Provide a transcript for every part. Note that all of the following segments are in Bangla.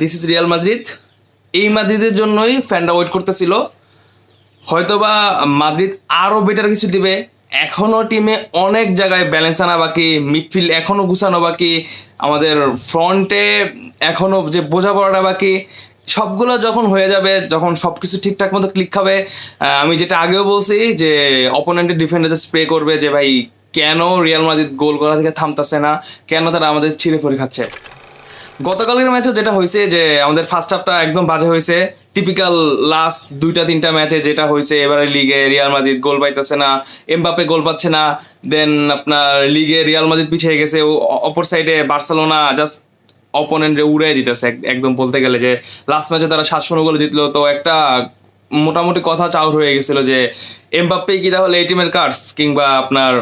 দিস ইজ রিয়াল মাদ্রিদ এই মাদ্রিদের জন্যই ফ্যানরা ওয়েট করতেছিল। হয়তোবা মাদ্রিদ আরও বেটার কিছু দিবে। এখনও টিমে অনেক জায়গায় ব্যালেন্স আনা বাকি মিডফিল্ড এখনও গুছানো বাকি, আমাদের ফ্রন্টে এখনও যে বোঝাপড়াটা বাকি, সবগুলো যখন হয়ে যাবে, যখন সব কিছু ঠিকঠাক মতো ক্লিক খাবে আমি যেটা আগেও বলছি যে অপোনেন্টের ডিফেন্ডার স্প্রে করবে যে, ভাই, কেন রিয়াল মাদ্রিদ গোল করা থেকে থামতাছে না? কেন তারা আমাদের ছিঁড়ে ফড়ি খাচ্ছে? গতকালের ম্যাচও যেটা হয়েছে যে আমাদের ফার্স্ট হাফটা একদম বাজে হয়েছে। টিপিক্যাল লাস্ট দুইটা, তিনটা ম্যাচে যেটা হয়েছে, এবারে লিগে রিয়াল মাদ্রিদ গোল পাইতেছে না এমবাপে গোল পাচ্ছে না দেন আপনার লিগে রিয়াল মাদ্রিদ পিছিয়ে গেছে, ও অপর সাইডে বার্সেলোনা জাস্ট অপোনেন্টে উড়ে দিতেছে একদম বলতে গেলে যে লাস্ট ম্যাচে তারা সাতশো গোলে জিতলো, তো একটা মোটামুটি কথা চাউর হয়ে গেছিল যে এমবাপ্পে কি তাহলে এই টিমের কার্ডস কিংবা আপনার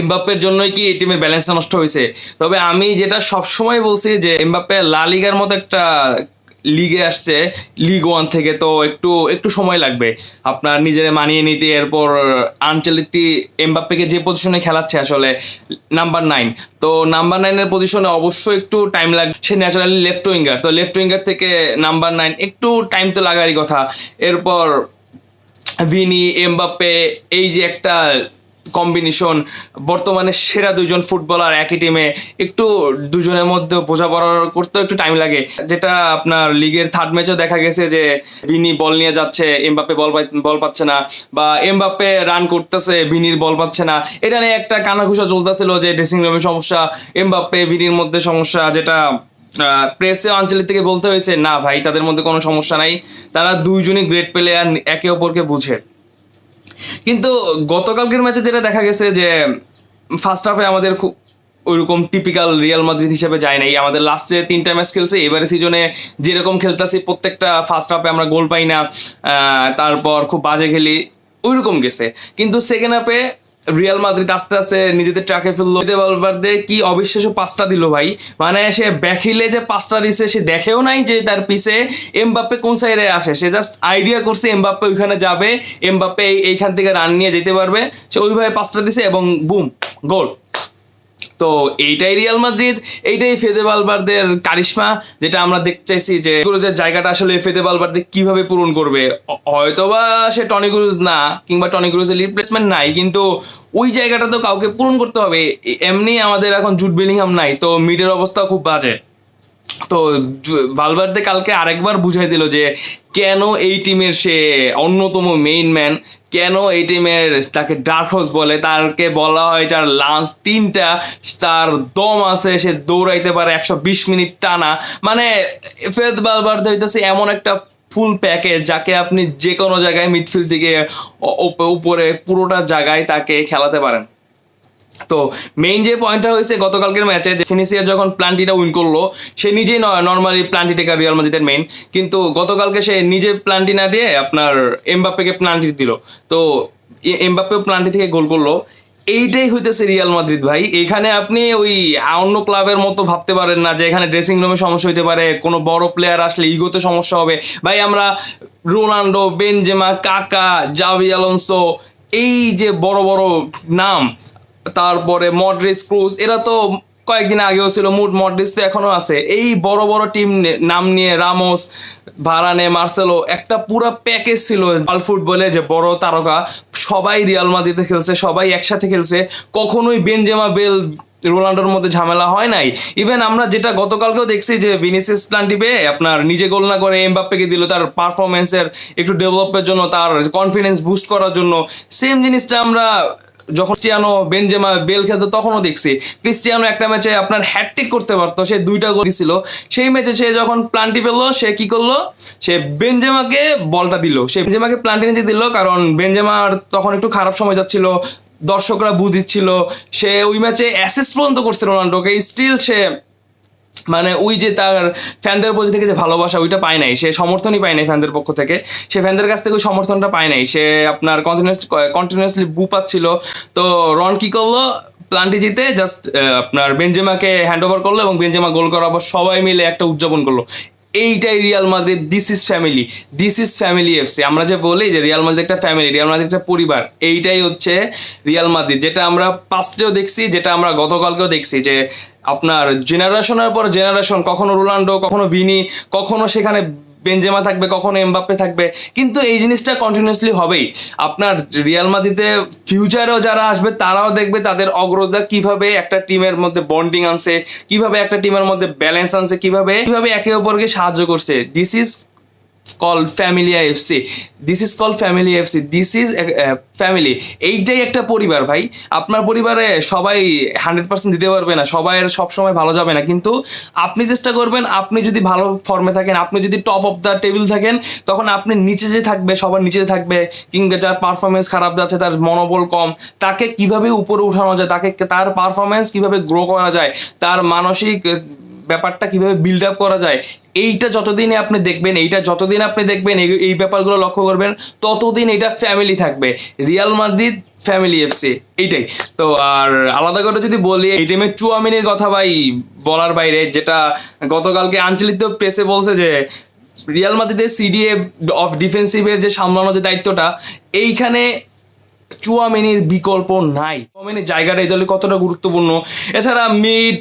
এমবাপ্পের জন্যই কি এই টিমের ব্যালেন্সটা নষ্ট হয়েছে? তবে আমি যেটা সবসময় বলছি যে এমবাপ্পে লা লিগার মতো একটা লিগে আসছে লিগ ওয়ান থেকে, তো একটু একটু সময় লাগবে। আপনার নিজের মানিয়ে নিতে, এরপর আনচেলিতি এমবাপ্পেকে যে পজিশনে খেলাচ্ছে আসলে নাম্বার নাইন তো নাম্বার নাইনের পজিশনে অবশ্যই একটু টাইম লাগবে সে ন্যাচারালি লেফট উইঙ্গার তো লেফট উইঙ্গার থেকে নাম্বার নাইন একটু টাইম তো লাগারই কথা। এরপর ভিনি, এমবাপ্পে, এই যে একটা কম্বিনেশন বর্তমানে সেরা দুজন ফুটবলার একই টিমে একটু দুজনের মধ্যে বোঝাপড়া করতেও একটু টাইম লাগে। যেটা আপনার লিগের থার্ড ম্যাচও দেখা গেছে যে ভিনি বল নিয়ে যাচ্ছে, এমবাপ্পে বল বল পাচ্ছে না, বা এমবাপ্পে রান করতেছে ভিনির বল পাচ্ছে না। এটা নিয়ে একটা কানাঘুষা চলতেছিল যে ড্রেসিং রুমের সমস্যা, এমবাপ্পে ভিনির মধ্যে সমস্যা, যেটা প্রেসে আঞ্চলিক থেকে বলতে হয়েছে, না ভাই, তাদের মধ্যে কোনো সমস্যা নাই। তারা দুইজনই গ্রেট প্লেয়ার একে অপরকে বুঝে। কিন্তু গতকালকের ম্যাচে যেটা দেখা গেছে যে ফার্স্ট হাফে আমাদের খুব ওইরকম টিপিক্যাল রিয়াল মাদ্রিদ হিসেবে যায় নাই। আমাদের লাস্টে তিনটা ম্যাচ খেলছে এবারে সিজনে যেরকম খেলতেছি, প্রত্যেকটা ফার্স্ট হাফে আমরা গোল পাই না তারপর খুব বাজে খেলি, ওইরকম গেছে। কিন্তু সেকেন্ড হাফে রিয়াল মাদ্রিদ আস্তে আস্তে নিজেদের ট্রাকে ফেলল। বালবার্দে কি অবিশ্বাস্য পাঁচটা দিল ভাই। মানে সে ব্যাখিলে যে পাঁচটা দিছে, সে দেখেও নাই যে তার পিছে এমবাপ্পে কোন সাইডে আসে। সে জাস্ট আইডিয়া করছে এমবাপ্পে ওইখানে যাবে, এমবাপ্পে এই- এইখান থেকে রান নিয়ে যেতে পারবে। সে ওইভাবে পাঁচটা দিছে এবং বুম গোল তো এইটাই রিয়াল মাদ্রিদ এইটাই ফেদে বালবারদের কারিশমা, যেটা আমরা দেখতে চাইছি যে ক্রুজের জায়গাটা আসলে ফেদে বালবারদে কীভাবে পূরণ করবে। হয়তোবা সে টনি ক্রুজ না, কিংবা টনি ক্রুজের রিপ্লেসমেন্ট নাই, কিন্তু ওই জায়গাটা তো কাউকে পূরণ করতে হবে। এমনি আমাদের এখন জুট বেলিংহাম নাই, তো মিডের অবস্থা খুব বাজে। তো ভালভার্দে কালকে আরেকবার বুঝাই দিল যে কেন এই টিমের সে অন্যতম মেইন ম্যান কেন এই টিমের তাকে ডার্ক হোস বলে? তারকে বলা হয় যার লাঞ্চ তিনটা তার দম আছে, সে দৌড়াইতে পারে একশো বিশ মিনিট টানা। মানে ফেদ বালবার্দে হইতেছে এমন একটা ফুল প্যাকেজ যাকে আপনি যে কোনো জায়গায় মিডফিল্ড থেকে উপরে পুরোটা জায়গায় তাকে খেলাতে পারেন। তো মেইন যে পয়েন্টটা হয়েছে গতকালকের ম্যাচে যে ফিনিসিয়ার যখন প্লান্টিটা উইন করল, সে নিজেই নর্মালি প্লান্টি টেকার রিয়াল মাদ্রিদের মেইন কিন্তু গতকালকে সে নিজে প্লান্টি না দিয়ে আপনার এমবাপ্পেকে প্লান্টি দিল। তো এমবাপ্পেও প্লান্টি থেকে গোল করল। এইটাই হইতেছে রিয়াল মাদ্রিদ ভাই। এখানে আপনি ওই অন্য ক্লাবের মতো ভাবতে পারেন না যে এখানে ড্রেসিং রুমে সমস্যা হইতে পারে, কোনো বড় প্লেয়ার আসলে ইগোতে সমস্যা হবে। ভাই, আমরা Ronaldo Benzema, Kaka, Xavi Alonso, এই যে বড় বড় নাম তারপরে মডরিস ক্রুজ, এরা তো কয়েকদিন আগেও ছিল, মুড মডরিস তো এখনও আছে। এই বড় বড় টিম নাম নিয়ে রামোস, ভারানে, মার্সেলো, একটা পুরো প্যাকেজ ছিল বাল ফুটবলে যে বড় তারকা। সবাই রিয়াল মাদ্রিদে খেলছে, সবাই একসাথে খেলছে। কখনোই বেনজেমা বেল রোনাল্ডোর মধ্যে ঝামেলা হয় নাই। ইভেন আমরা যেটা গতকালকেও দেখছি যে ভিনিসিয়াস প্লান্টিপে আপনার নিজে গোল না করে এমবাপ্পেকে দিল তার পারফরমেন্সের একটু ডেভেলপের জন্য, তার কনফিডেন্স বুস্ট করার জন্য। সেম জিনিসটা আমরা যখন ক্রিস্টিয়ানো বেনজেমা বেল খেলতো, তখনও দেখছি। ক্রিস্টিয়ানো একটা ম্যাচে আপনার হ্যাটট্রিক করতে পারতো, সে দুইটা গোল দিছিল। সেই ম্যাচে সে যখন প্লান্টি পেল, সে কি করল? সে বেনজেমাকে বলটা দিল। সে বেনজেমাকে প্লান্টি নিচে দিল, কারণ বেনজেমার তখন একটু খারাপ সময় যাচ্ছিল, দর্শকরা বুঝ দিচ্ছিল সে ওই ম্যাচে অ্যাসিস্ট পর্যন্ত করছে রোনাল্ডোকে স্টিল সে মানে ওই যে তার ফ্যানদের প্রতি থেকে যে ভালোবাসা, ওইটা পায় নাই। সে সমর্থনই পায় নাই ফ্যানদের পক্ষ থেকে। সে ফ্যানদের কাছ থেকে ওই সমর্থনটা পায় নাই। সে আপনার কন্টিনিউস কন্টিনিউসলি বু পাচ্ছিল। তো রন কি করল? প্লান্টি জিতে জাস্ট আপনার বেঞ্জেমাকে হ্যান্ড ওভার করল এবং বেঞ্জেমা গোল করার পর সবাই মিলে একটা উদযাপন করল। এইটাই Real Madrid this is family this is family FC আমরা যে বলি যে রিয়াল মাদ্রিদ একটা ফ্যামিলি রিয়াল মাদ্রিদ একটা পরিবার, এইটাই হচ্ছে রিয়াল মাদ্রিদ যেটা আমরা পাস্টেও দেখছি, যেটা আমরা গতকালকেও দেখছি যে আপনার জেনারেশনের পর জেনারেশন কখনো রোনাল্ডো কখনো ভিনি কখনো সেখানে বেঞ্জেমা থাকবে, কখনো এমবাপ্পে থাকবে, কিন্তু এই জিনিসটা কন্টিনিউসলি হবেই। আপনার রিয়াল মাদিতে ফিউচারেও যারা আসবে, তারাও দেখবে তাদের অগ্রজা কীভাবে একটা টিমের মধ্যে বন্ডিং আনছে, কীভাবে একটা টিমের মধ্যে ব্যালেন্স আনছে, কীভাবে কীভাবে একে অপরকে সাহায্য করছে। This is call family FC this is call family FC this is family এইটাই একটা পরিবার ভাই। আপনার পরিবারে সবাই হান্ড্রেড পার্সেন্ট দিতে পারবে না। সবাই সব সময় ভালো যাবে না। কিন্তু আপনি চেষ্টা করবেন, আপনি যদি ভালো ফর্মে থাকেন, আপনি যদি টপ অফ দ্য টেবিল থাকেন, তখন আপনি নিচে যে থাকবে, সবার নিচে থাকবে, কিংবা যার পারফরমেন্স খারাপ যাচ্ছে, তার মনোবল কম, তাকে কীভাবে উপরে উঠানো যায়, তাকে তার পারফরমেন্স কীভাবে গ্রো করা যায়, তার মানসিক ব্যাপারটা কীভাবে বিল্ড আপ করা যায়, এইটা যতদিনে আপনি দেখবেন, এইটা যতদিন আপনি দেখবেন, এই ব্যাপারগুলো লক্ষ্য করবেন, ততদিন এটা ফ্যামিলি থাকবে। রিয়াল মাদ্রিদ ফ্যামিলি এফসি এইটাই। তো আর আলাদা করে যদি বলি, এই টাইমে চুয়ামিনের কথা ভাই, বলার বাইরে, যেটা গতকালকে আঞ্চলিক প্রেসে বলছে যে রিয়াল মাদ্রিদের সিডিএ অফ ডিফেন্সিভের যে সামলানোর যে দায়িত্বটা, এইখানে চুয়ামিনির বিকল্প নাই। চুয়ামিনির জায়গাটা এই দলে কতটা গুরুত্বপূর্ণ? এছাড়া মিড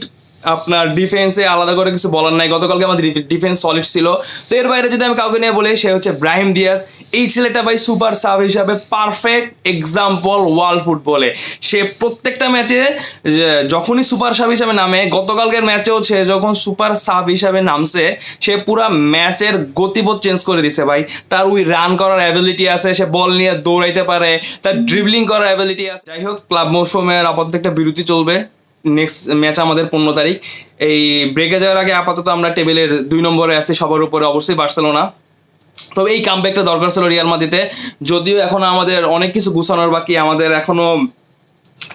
আপনার ডিফেন্সে আলাদা করে কিছু বলার নাই। গতকালকে আমাদের ডিফেন্স সলিড ছিল। তো এর বাইরে যদি আমি কাউকে নিয়ে বলি, সে হচ্ছে ব্রাহিম দিয়াস এই ছেলেটা ভাই সুপার সাব হিসাবে পারফেক্ট এক্সাম্পল ওয়ার্ল্ড ফুটবলে সে প্রত্যেকটা ম্যাচে যখনই সুপার সাব হিসাবে নামে, গতকালকের ম্যাচেও সে যখন সুপার সাব হিসাবে নামছে, সে পুরা ম্যাচের গতিপথ চেঞ্জ করে দিছে ভাই। তার ওই রান করার অ্যাবিলিটি আছে, সে বল নিয়ে দৌড়াইতে পারে, তার ড্রিবলিং করার অ্যাবিলিটি আছে। যাই হোক ক্লাব মৌসুমের আপাতত একটা বিরতি চলবে। নেক্সট ম্যাচ আমাদের পনেরো তারিখ। এই ব্রেকে যাওয়ার আগে আপাতত আমরা টেবিলের দুই নম্বরে আছি সবার উপরে অবশ্যই বার্সেলোনা। তবে এই কামব্যাকটা দরকার ছিল রিয়াল মাদিতে যদিও এখন আমাদের অনেক কিছু গুছানোর বাকি আমাদের এখনও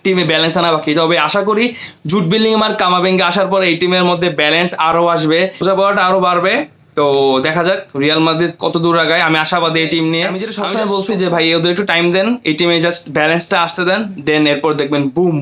টিমে ব্যালেন্স আনা বাকি। তবে আশা করি জুট বিল্ডিং আর কামাবেঙ্গে আসার পর এই টিমের মধ্যে ব্যালেন্স আরও আসবে। বোঝাপড়াটা আরও বাড়বে। তো দেখা যাক রিয়াল মাদ্রিদ কত দূর আগায়। আমি আশাবাদী এই টিম নিয়ে। আমি যেটা সবসময় বলছি যে ভাই ওদের একটু টাইম দেন। এই টিমে জাস্ট ব্যালেন্সটা আসতে দেন। দেন এরপর দেখবেন বুম